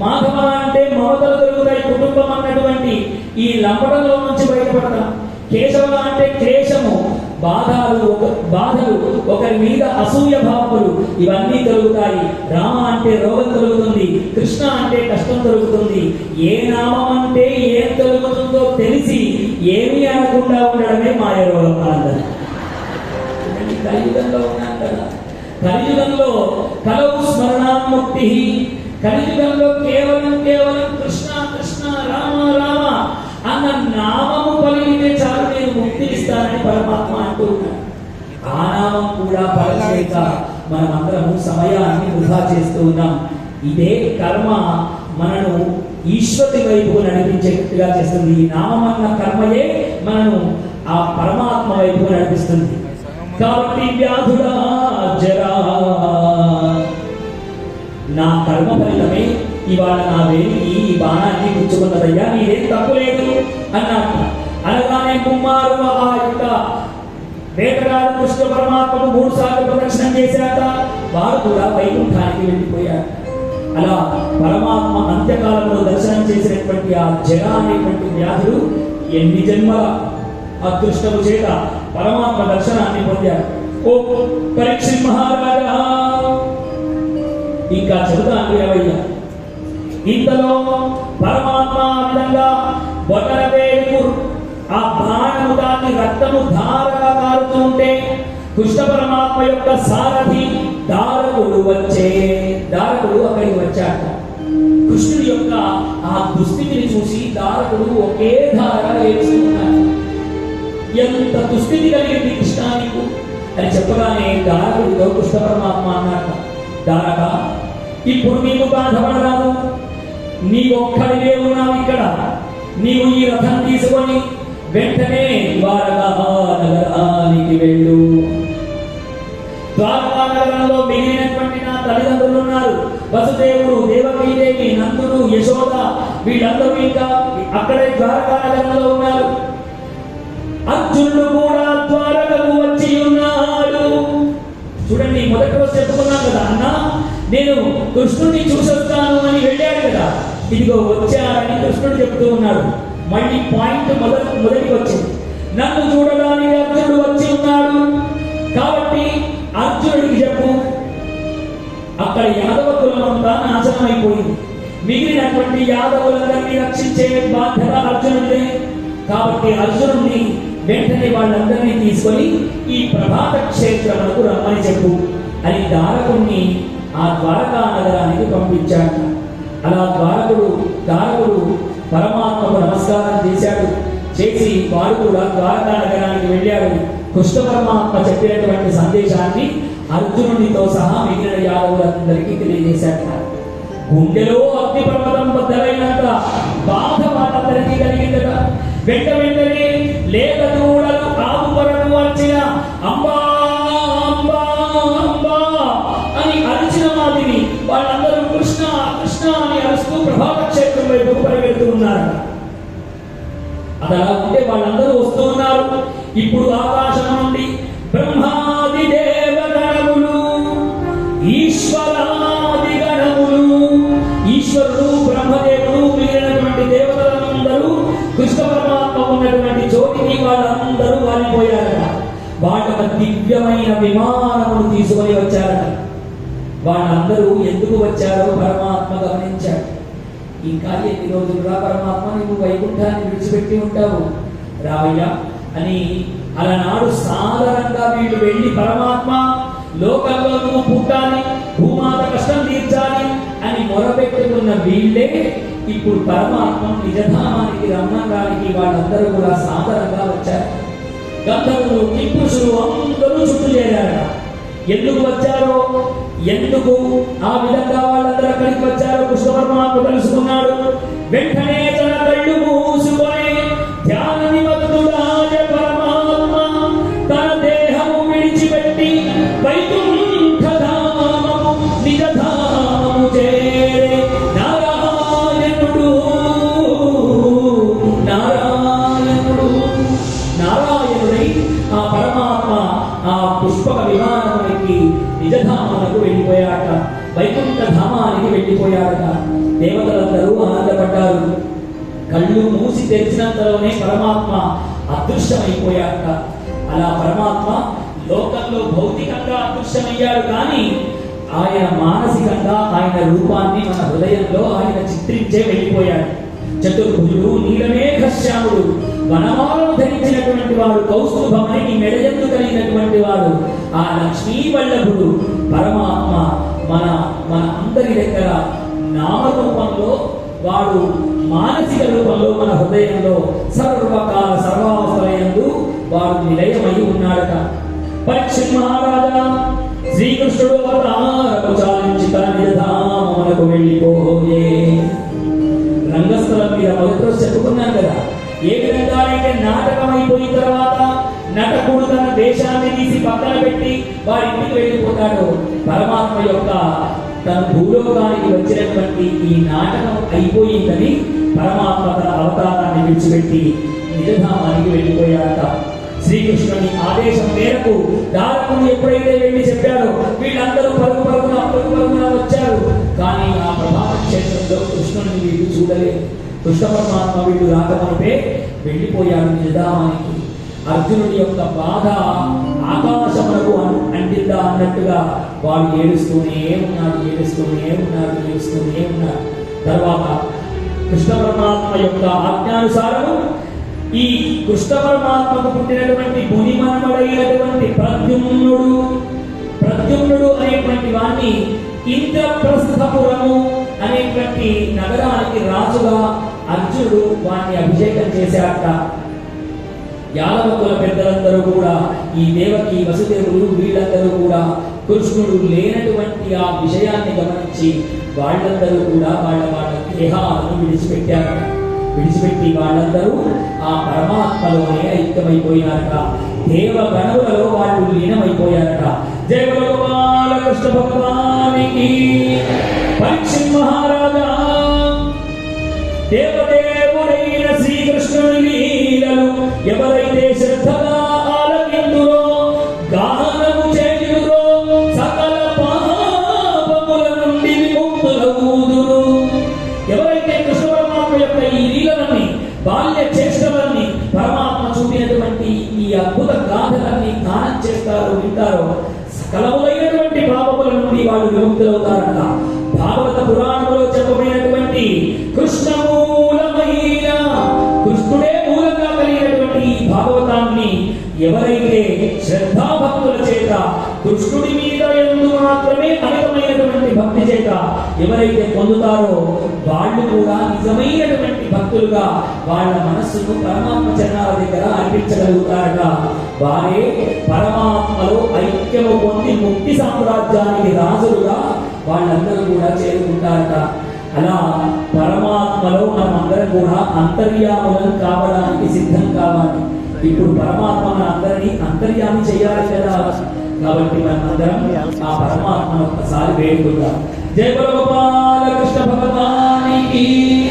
మాధవ అంటే మమతలు దొరుకుతాయి కుటుంబం అన్నటువంటి ఈ లంపటంలో నుంచి బయటపడతాం. కేశవ అంటే క్లేశము బాధలు ఒక బాధలు ఒకరి మీద అసూయ భావములు ఇవన్నీ తొలుగుతాయి. రామ అంటే రోగం తొలుగుతుంది కృష్ణ అంటే కష్టం తొలుగుతుంది. ఏ నామం అంటే ఏం తొలుగుతుందో తెలిసి ఏమీ అనకుండా ఉండడమే మాయ రోగం అన్నది కలియుగంలో ఉన్నాం కదా. కలియుగంలో కలవు స్మరణాముక్తి కలియుగంలో కేవలం కేవలం కృష్ణ కృష్ణ రామ రామ అన్న నామము పలికితే చాలు నేను ముక్తి ఇస్తానని పరమాత్మ అంటున్నాను ఆ నామం కూడా పలచలేక మనమందరము సమయాన్ని వృధా చేస్తూ ఉన్నాం. ఇదే కర్మ మనను ఈశ్వరి వైపుకు నడిపించేట్టుగా చేస్తుంది. ఈ నామం అన్న కర్మయే మనను ఆ పరమాత్మ వైపుకు నడిపిస్తుంది. కాబట్టి వ్యాధుల జరా నా కర్మ ఫలితమే. ఇవాళ నా వేలికి ఈ బాణాన్ని గుచ్చుకున్నదయ్యా. నీదేం తప్పు లేదు అన్నట్టు అనగానే కుమారు ఆ యొక్క వేటగాడు కృష్ణ పరమాత్మకు మూడు సార్లు ప్రదక్షిణం చేశాక వారు కూడా వైకుంఠానికి వెళ్ళిపోయారు. అలా పరమాత్మ అంత్యకాలంలో దర్శనం చేసినటువంటి ఆ జగ అనేటువంటి వ్యాధులు ఎన్ని జన్మల అదృష్టము చేత పరమాత్మ దర్శనాన్ని పొందారు. ఓ పరీక్ష మహారాజా! ఇంకా చెబుతాను ఇరవయ్య ఇంతలో పరమాత్మ ఆ విధంగా బొటన ఆ బాణము దాన్ని రక్తము ధారగా కారుతూ ఉంటే కృష్ణ పరమాత్మ యొక్క సారథి దారకుడు వచ్చే దారకుడు అక్కడికి వచ్చాట కృష్ణుడి యొక్క ఆ దుస్థితిని చూసి దారకుడు ఒకే ధారగా ఏడుస్తున్నాడు ఎంత దుస్థితి కలిగింది కృష్ణ నీకు? అని చెప్పగానే దారకుడితో కృష్ణ పరమాత్మ అన్నాడు దానక ఇప్పుడు నీకు బాధపడరాదు నీ ఒక్కడివే ఉన్నావు ఇక్కడ. నీవు ఈ రథం తీసుకొని వెంటనే ద్వారకా నగరానికి వెళ్ళు. ద్వారకా నగరంలో మిగిలినటువంటి నా తల్లిదండ్రులు ఉన్నారు. వసుదేవుడు దేవకీదేవి నందుడు యశోద వీళ్ళందరూ ఇంకా అక్కడే ద్వారకా నగరంలో ఉన్నారు. అర్జునుడు కూడా ద్వారకకు వచ్చి ఉన్నాడు. చూడండి మొదటి రోజు చెప్పుకున్నాను అన్న నేను కృష్ణుడిని చూసొస్తాను అని వెళ్ళాడు కదా. ఇదిగో వచ్చారని కృష్ణుడు చెప్తూ ఉన్నాడు. మళ్ళీ పాయింట్ మొదటి మొదటికి వచ్చింది. నన్ను చూడడానికి అర్జునుడు వచ్చి ఉన్నాడు. కాబట్టి అర్జునుడికి చెప్పు. అక్కడ యాదవ కులం అంతా నాశనం అయిపోయింది మిగిలినటువంటి యాదవులందరినీ రక్షించే బాధ్యత అర్జునుడే కాబట్టి అర్జునుడిని వెంటనే వాళ్ళందరినీ తీసుకొని ఈ ప్రభాత క్షేత్రములకు రమ్మని చెప్పు. అని దారకుణ్ణి ఆ ద్వారకా నగరానికి పంపించాడు. అలా ద్వారకుడు దారకుడు పరమాత్మకు నమస్కారం చేశాడు. చేసి వారు కూడా ద్వారకా నగరానికి వెళ్ళాడు కృష్ణ పరమాత్మ చెప్పినటువంటి సందేశాన్ని అర్జునుడితో సహా మిగిలిన యాదవులందరికీ తెలియజేశాడు. గుండెలో అగ్ని పర్వతం బద్దలైనంత బాధ వాళ్ళందరికీ కలిగిందట. వెంట వైపు పరిగెడుతూ ఉన్నారు అది అలా ఉంటే వాళ్ళందరూ వస్తూ ఉన్నారు. ఇప్పుడు ఆకాశం నుండి బ్రహ్మాది దేవగణములు ఈశ్వరాది గణములు ఈశ్వరుడు బ్రహ్మదేవుడు మిగిలినటువంటి దేవతలందరూ కృష్ణ పరమాత్మ ఉన్నటువంటి చోటికి వాళ్ళందరూ వాలిపోయారట. వాళ్ళ దివ్యమైన విమానములు తీసుకొని వచ్చారట. వాళ్ళందరూ ఎందుకు వచ్చారో పరమాత్మ గమనించాడు. ఇంకా ఎన్ని రోజులు రా పరమాత్మ నువ్వు వైకుంఠాన్ని విడిచిపెట్టి ఉంటావు. రావయ్యా అని అలనాడు సాధారణంగా వీళ్ళు వెళ్ళి పరమాత్మ లోకంలో నువ్వు పుట్టాలి భూమాత కష్టం తీర్చాలి అని మొరపెట్టుకున్న వీళ్ళే ఇప్పుడు పరమాత్మ నిజధామానికి రమ్మడానికి వాళ్ళందరూ కూడా సాధారణంగా వచ్చారు. గంధర్వులు కిపురుషులు అందరూ చుట్టూ చేరారట. ఎందుకు వచ్చారో ఎందుకు ఆ విధంగా వాళ్ళందరూ అక్కడికి వచ్చారో కృష్ణ పరమాత్మ తెలుసుకున్నాడు. వెంటనే తన కళ్ళు మూసి పరమాత్మ అదృశ్యమైపోయాక అలా పరమాత్మ లోకంలో భౌతికంగా అదృశ్యమయ్యాడు కానీ ఆయన మానసికంగా ఆయన రూపాన్ని మన హృదయంలో ఆయన చిత్రించే వెళ్ళిపోయాడు. చతుర్భుజుడు నీలమేఘశ్యాముడు వనమాలను ధరించినటువంటి వాడు కౌస్తుభమణి మెడయందు కలిగినటువంటి వాడు ఆ లక్ష్మీ వల్లభుడు పరమాత్మ మన మన అందరి దగ్గర నామరూపంలో వాడు మానసిక రూపంలో మన హృదయంలో సర్వకాల సర్వావసరయందు వారు నిలయమై ఉన్నాడట పశ్చిమ మహారాజా శ్రీకృష్ణుడు అవతారము చాలించి తన నిజధామమునకు వెళ్ళిపోయే. రంగస్థలం మీద మొదటి చెప్పుకున్నాం కదా. ఏ విధంగా అయితే నాటకం అయిపోయిన తర్వాత నటకుడు తన దేశాన్ని తీసి పక్కన పెట్టి వారి ఇంటికి వెళ్ళిపోతాడు. పరమాత్మ యొక్క తన భూలోకానికి వచ్చినటువంటి ఈ నాటకం అయిపోయిందని పరమాత్మ తన అవతారాన్ని విడిచిపెట్టి నిజధామానికి వెళ్ళిపోయాడట శ్రీకృష్ణుని ఆదేశం మేరకు దారకుడు ఎప్పుడైతే వెళ్ళి చెప్పాడో వీళ్ళందరూ పరుగు పరుగున పరుగు పరుగున వచ్చారు. కానీ ఆ ప్రభావ క్షేత్రంలో కృష్ణుని వీళ్ళు చూడలేదు. కృష్ణ పరమాత్మ వీళ్ళు రాకమునిపే వెళ్ళిపోయాడు నిజధామానికి. అర్జునుడి యొక్క బాధ ఆకాశములకు అను అన్నట్టుగా వాళ్ళు ఏడుస్తూనే ఉన్నారు ఏడుస్తూనే ఉన్నారు ఏడుస్తూనే ఉన్నారు. తర్వాత కృష్ణ పరమాత్మ యొక్క ఆజ్ఞానుసారము ఈ కృష్ణ పరమాత్మకు పుట్టినటువంటి మునిమన్మడైనటువంటి ప్రద్యుమ్నుడు ప్రద్యుమ్నుడు అనేటువంటి వాణ్ణి ఇంద్రప్రస్థపురము అనేటువంటి నగరానికి రాజుగా అర్జునుడు వాణ్ణి అభిషేకం చేశాడట యాదవకుల పెద్దలందరూ కూడా ఈ దేవకి వసుదేవులు వీళ్ళందరూ కూడా కృష్ణుడు లేనటువంటి ఆ విషయాన్ని గమనించి వాళ్ళందరూ కూడా వాళ్ళ వాళ్ళ దేహాలను విడిచిపెట్టారు. విడిచిపెట్టి వాళ్ళందరూ ఆ పరమాత్మలోనే ఐక్యమైపోయారట. దేవ గణములలో వాళ్ళు లీనమైపోయారట. జయ భగవాన కృష్ణ భగవానికి పరీక్ష మహారాజా దేవదేవుడైన శ్రీకృష్ణుని లీలలు ఎవరు శ్రద్ధగా ఆలకిందురో గానము చేయుదురో సకల పాపముల నుండి విముక్తులవుదురు ఎవరైతే కృష్ణ పరమాత్మ యొక్క ఈ లీలలన్నీ బాల్య చేష్టలన్నీ పరమాత్మ చూపినటువంటి ఈ అద్భుత గాథలన్నీ గానం చేస్తారో వింటారో సకలములైనటువంటి పాపముల నుండి వాళ్ళు విముక్తులవుతారట. భాగవత పురాణంలో శ్రద్ధాభక్తుల చేత దుష్టుడి మీద ఎందు మాత్రమే అమితమైనటువంటి భక్తి చేత ఎవరైతే పొందుతారో వాళ్ళు కూడా నిజమైనటువంటి భక్తులుగా వాళ్ళ మనస్సును పరమాత్మ చరణాల దగ్గర అర్పించగలుగుతారట. వారే పరమాత్మలో ఐక్యము పొంది ముక్తి సామ్రాజ్యానికి రాజులుగా వాళ్ళందరూ కూడా చేరుకుంటారట. అలా పరమాత్మలో మనం అందరం కూడా అంతర్యాములం కావడానికి సిద్ధం కావాలి. ఇప్పుడు పరమాత్మ మన అందరినీ అంతర్యామి చేయాలి కదా. కాబట్టి మనం అందరం ఆ పరమాత్మ ఒక్కసారి వేడుకుందాం. జయ గోపాల కృష్ణ భగవానికి.